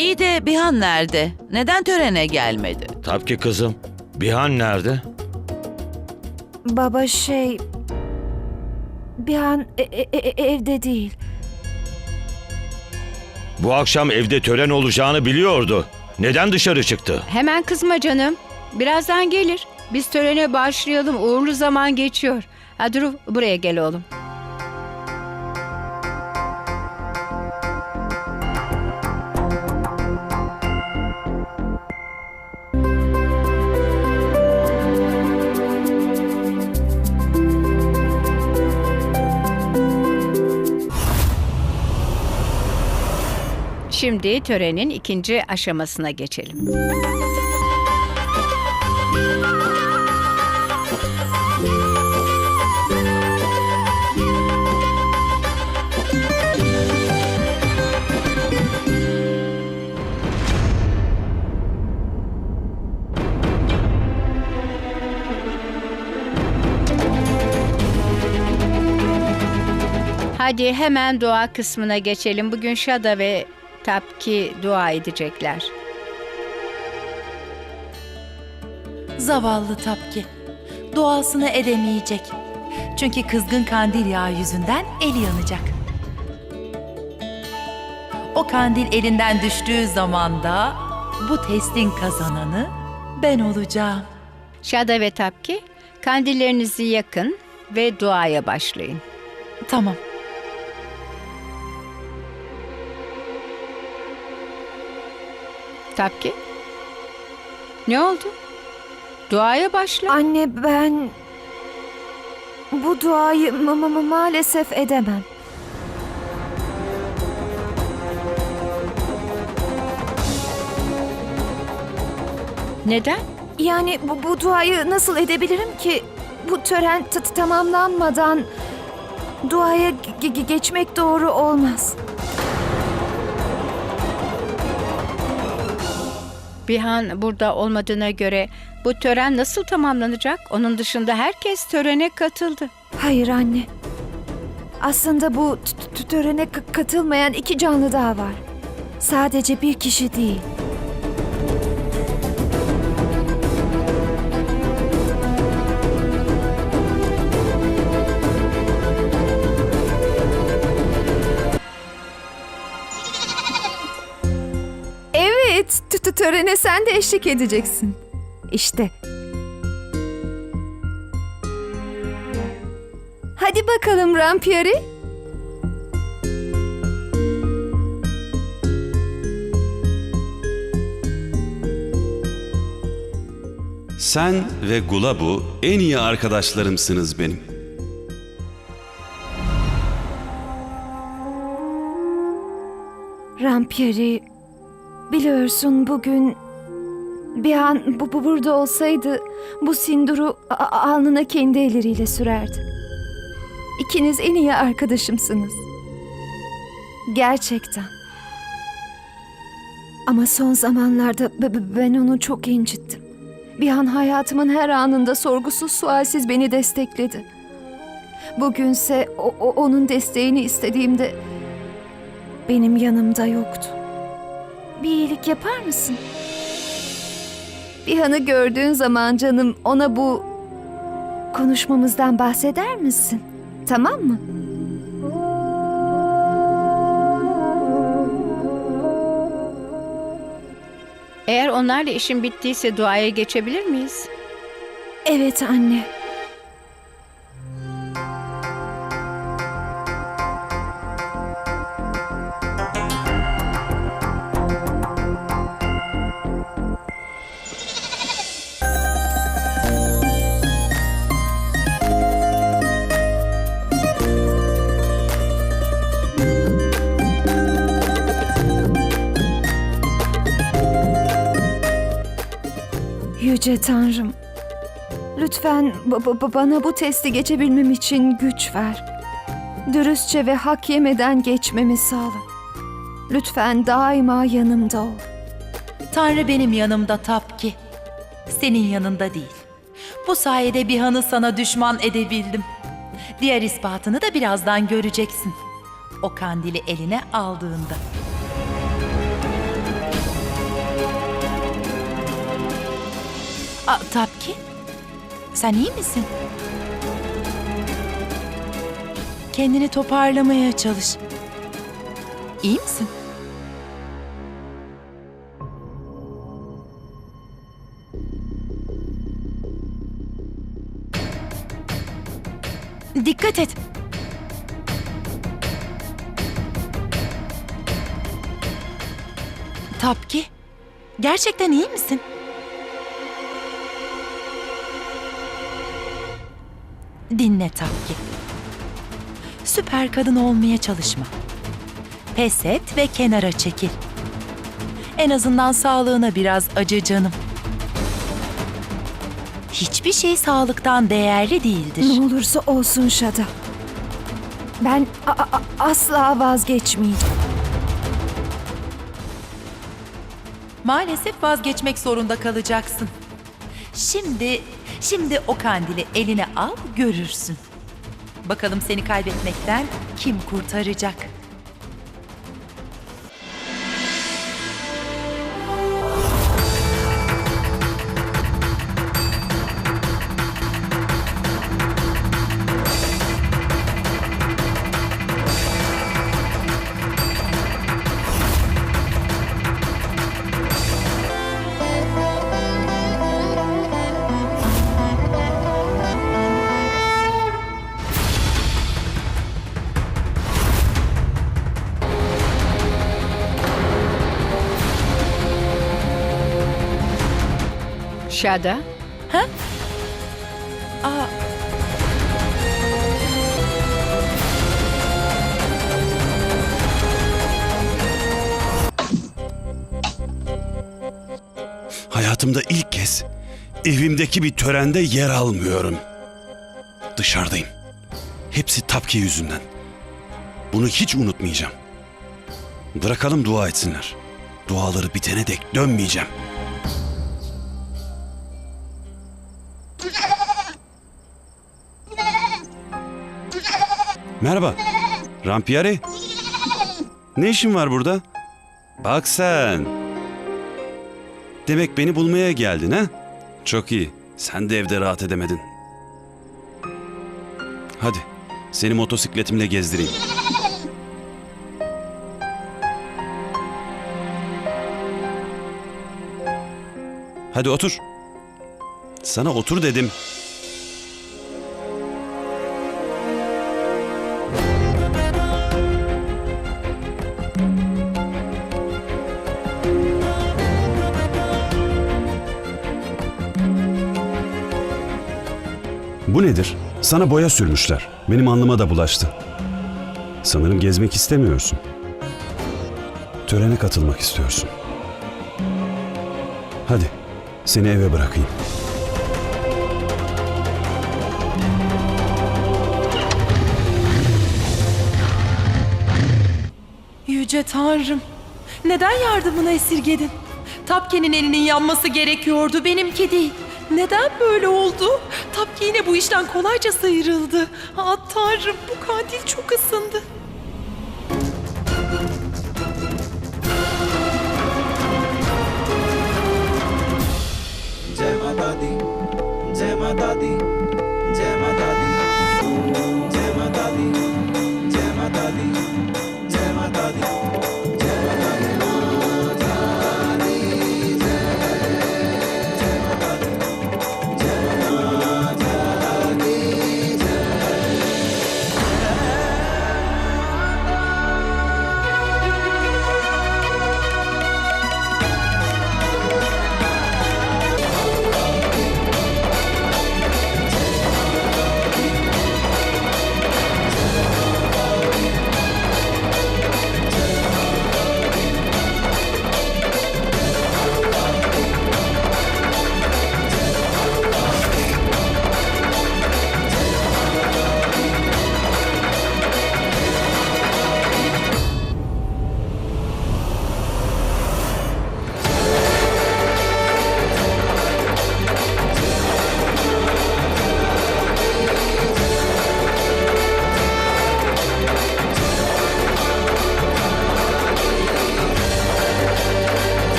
İyi de Bihan nerede? Neden törene gelmedi? Tabii ki kızım. Bihan nerede? Baba şey... Bir an e- e- e- evde değil. Bu akşam evde tören olacağını biliyordu. Neden dışarı çıktı? Hemen kızma canım. Birazdan gelir. Biz törene başlayalım. Uğurlu zaman geçiyor. Ha Duru buraya gel oğlum. Şimdi törenin ikinci aşamasına geçelim. Hadi hemen dua kısmına geçelim. Bugün Şada ve Tapki dua edecekler. Zavallı Tapki. Doğasını edemeyecek. Çünkü kızgın kandil yağı yüzünden eli yanacak. O kandil elinden düştüğü zaman da bu testin kazananı ben olacağım. Şada ve Tapki kandillerinizi yakın ve duaya başlayın. Tamam. Tapki? Ne oldu? Duaya başla. Anne ben... Bu duayı ma- ma- ma- maalesef edemem. Neden? Yani bu, bu duayı nasıl edebilirim ki? Bu tören t- t- tamamlanmadan duaya ge- ge- geçmek doğru olmaz. Bihan burada olmadığına göre bu tören nasıl tamamlanacak? Onun dışında herkes törene katıldı. Hayır anne. Aslında bu törene katılmayan iki canlı daha var. Sadece bir kişi değil. Evet, t- t- törene sen de eşlik edeceksin. İşte. Hadi bakalım Rampiyari. Sen ve Gulabu en iyi arkadaşlarımsınız benim. Rampiyari, biliyorsun bugün bir an bu, bu burada olsaydı bu sinduru alnına kendi elleriyle sürerdi. İkiniz en iyi arkadaşımsınız. Gerçekten. Ama son zamanlarda ben onu çok incittim. Bir an hayatımın her anında sorgusuz sualsiz beni destekledi. Bugünse o- o- onun desteğini istediğimde benim yanımda yoktu. Bir iyilik yapar mısın? Bihan'ı gördüğün zaman canım ona bu konuşmamızdan bahseder misin? Tamam mı? Eğer onlarla işin bittiyse duaya geçebilir miyiz? Evet anne. Yüce Tanrım, lütfen ba- ba- bana bu testi geçebilmem için güç ver. Dürüstçe ve hak yemeden geçmemi sağla. Lütfen daima yanımda ol. Tanrı benim yanımda Tapki. Senin yanında değil. Bu sayede bir hanı sana düşman edebildim. Diğer ispatını da birazdan göreceksin. O kandili eline aldığında. Aa, Tapki, sen iyi misin? Kendini toparlamaya çalış. İyi misin? Dikkat et. Tapki, gerçekten iyi misin? Dinle Tapki. Süper kadın olmaya çalışma. Pes et ve kenara çekil. En azından sağlığına biraz acı canım. Hiçbir şey sağlıktan değerli değildir. Ne olursa olsun Şada. Ben a- a- asla vazgeçmeyeceğim. Maalesef vazgeçmek zorunda kalacaksın. Şimdi, şimdi o kandili eline al görürsün. Bakalım seni kaybetmekten kim kurtaracak? Şada. Aa, Hayatımda ilk kez evimdeki bir törende yer almıyorum. Dışarıdayım. Hepsi Tapki yüzünden. Bunu hiç unutmayacağım. Bırakalım dua etsinler. Duaları bitene dek dönmeyeceğim. Merhaba. Rampiyari. Ne işin var burada? Bak sen. Demek beni bulmaya geldin ha? Çok iyi. Sen de evde rahat edemedin. Hadi seni motosikletimle gezdireyim. Hadi otur. Sana otur dedim. Bu nedir? Sana boya sürmüşler. Benim alnıma da bulaştı. Sanırım gezmek istemiyorsun. Törene katılmak istiyorsun. Hadi, seni eve bırakayım. Yüce Tanrım. Neden yardımını esirgedin? Tapke'nin elinin yanması gerekiyordu, benimki değil. Neden böyle oldu? Tapke yine bu işten kolayca sıyrıldı. Ah Tanrım bu katil çok ısındı.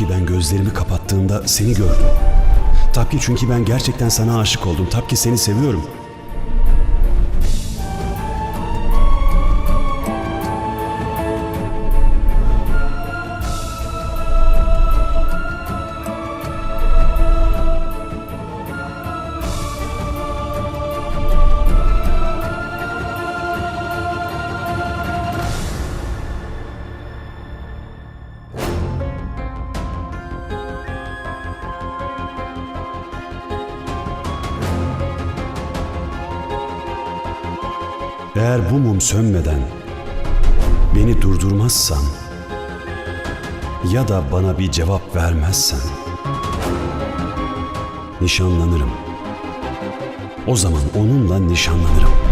Tapki ben gözlerimi kapattığımda seni gördüm. Tapki çünkü ben gerçekten sana aşık oldum. Tapki seni seviyorum. Eğer bu mum sönmeden beni durdurmazsan ya da bana bir cevap vermezsen nişanlanırım. O zaman onunla nişanlanırım.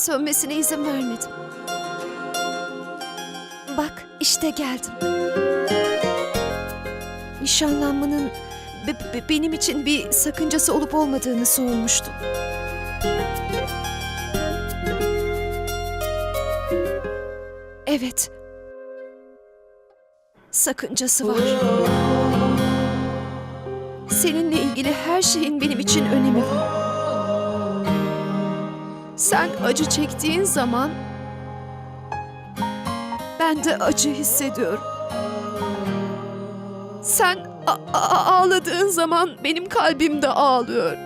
Sönmesine izin vermedim. Bak işte geldim. Nişanlanmanın be- be- benim için bir sakıncası olup olmadığını sormuştum. Evet. Sakıncası var. Seninle ilgili her şeyin benim için önemi var. Sen acı çektiğin zaman ben de acı hissediyorum. Sen ağladığın zaman benim kalbim de ağlıyor.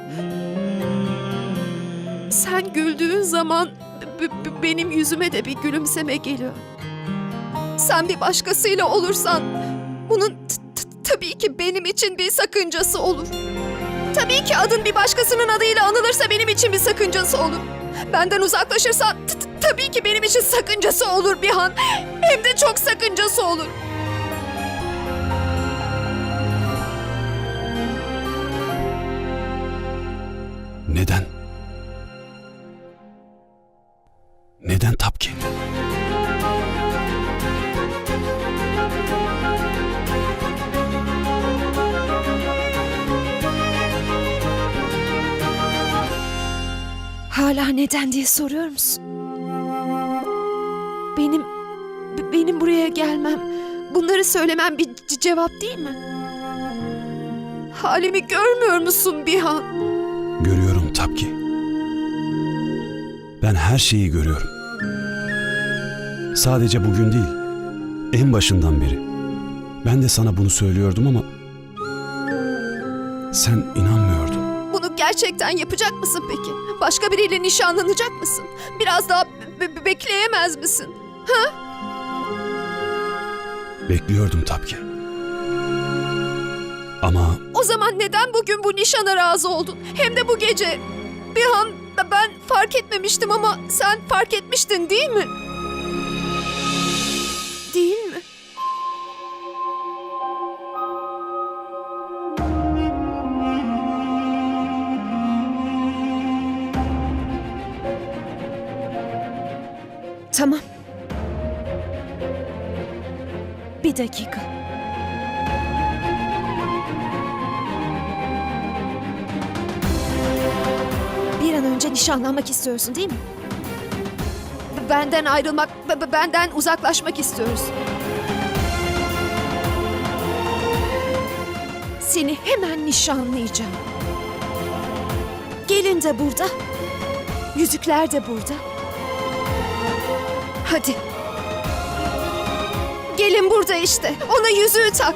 Sen güldüğün zaman benim yüzüme de bir gülümseme geliyor. Sen bir başkasıyla olursan bunun tabii ki benim için bir sakıncası olur. Tabii ki adın bir başkasının adıyla anılırsa benim için bir sakıncası olur. Benden uzaklaşırsan tabii ki benim için sakıncası olur Bihan. Hem de çok sakıncası olur. Neden diye soruyor musun? Benim benim buraya gelmem, bunları söylemem bir cevap değil mi? Halimi görmüyor musun Bihan? Görüyorum Tapki. Ben her şeyi görüyorum. Sadece bugün değil, en başından beri. Ben de sana bunu söylüyordum ama sen inanmıyordun. Gerçekten yapacak mısın peki? Başka biriyle nişanlanacak mısın? Biraz daha be- be- bekleyemez misin? Bekliyordum Tapki. Ama O zaman neden bugün bu nişana razı oldun? Hem de bu gece. Bir an ben fark etmemiştim ama sen fark etmiştin değil mi? Tamam. Bir dakika. Bir an önce nişanlanmak istiyorsun değil mi? Benden ayrılmak, benden uzaklaşmak istiyoruz. Seni hemen nişanlayacağım. Gelin de burada. Yüzükler de burada. Hadi. Gelin burada işte. Ona yüzüğü tak.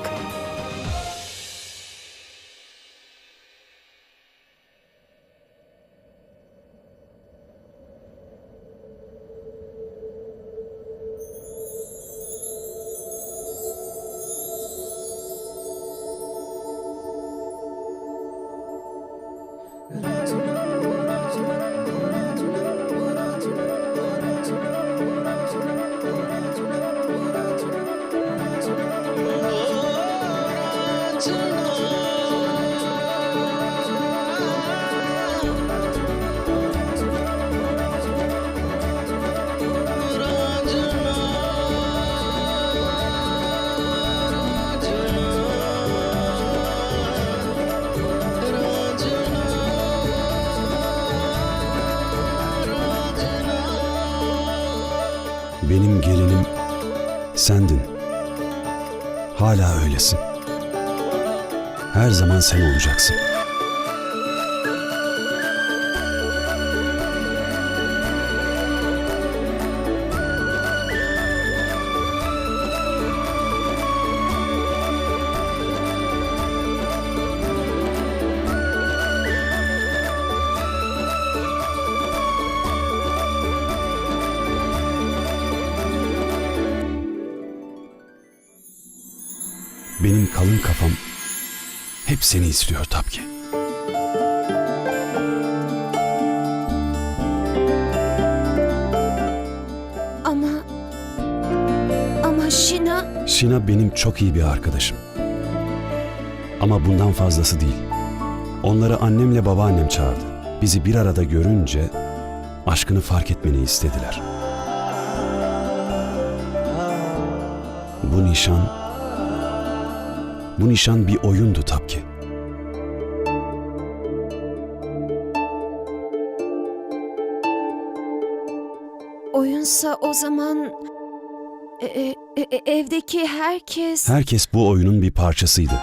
Benim Her zaman sen olacaksın. Benim kalın kafam hep seni istiyor Tapki. Ama... Ama Şina... Şina benim çok iyi bir arkadaşım. Ama bundan fazlası değil. Onları annemle babaannem çağırdı. Bizi bir arada görünce aşkını fark etmeni istediler. Bu nişan bu nişan bir oyundu Tapki. Oyunsa o zaman... e, e, e, evdeki herkes... Herkes bu oyunun bir parçasıydı.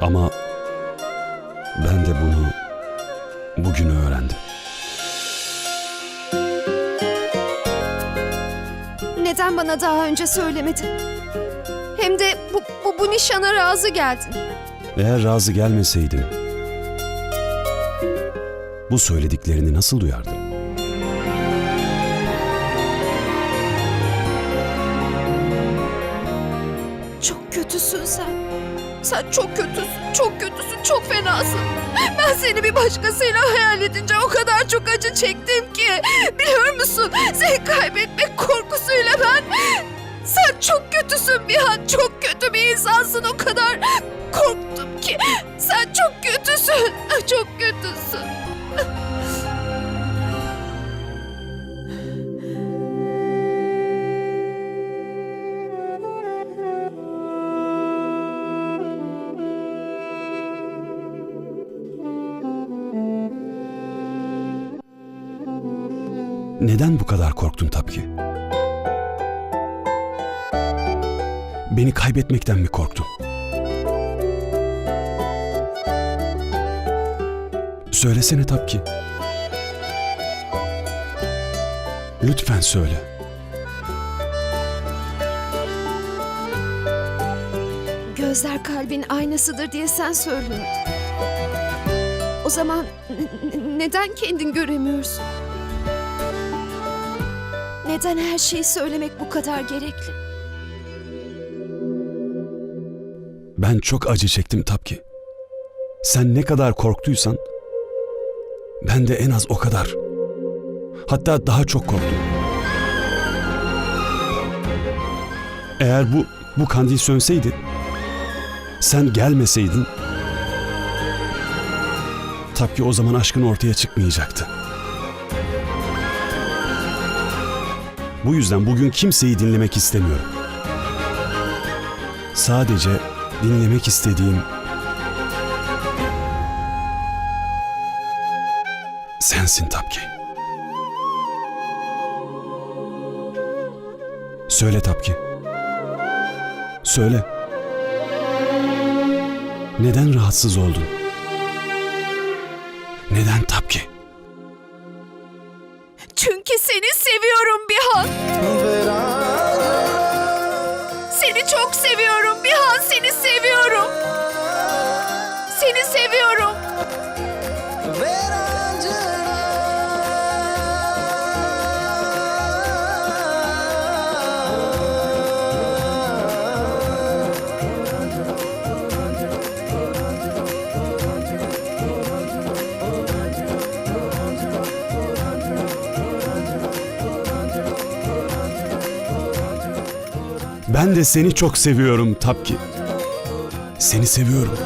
Ama bana daha önce söylemedin? Hem de bu, bu, bu nişana razı geldin. Eğer razı gelmeseydin bu söylediklerini nasıl duyardın? Çok kötüsün sen. Sen çok kötüsün, çok kötüsün, çok fenasın. Ben seni bir başkasıyla hayal edince o kadar çok acı çektim ki. Biliyor musun? Seni kaybetmek korkusuyla ben... Sen çok kötüsün Bihan, çok kötü bir insansın. O kadar korktum ki. Sen çok kötüsün, çok kötüsün. Neden bu kadar korktun Tapki? Beni kaybetmekten mi korktun? Söylesene Tapki. Lütfen söyle. Gözler kalbin aynasıdır diye sen söylüyordun. O zaman neden kendin göremiyorsun? Neden her şeyi söylemek bu kadar gerekli? Ben çok acı çektim Tapki. Sen ne kadar korktuysan ben de en az o kadar. Hatta daha çok korktum. Eğer bu bu kandil sönseydi sen gelmeseydin Tapki o zaman aşkın ortaya çıkmayacaktı. Bu yüzden bugün kimseyi dinlemek istemiyorum. Sadece dinlemek istediğim sensin Tapki. Söyle Tapki. Söyle. Neden rahatsız oldun? Neden Ben de seni çok seviyorum Tapki. Seni seviyorum.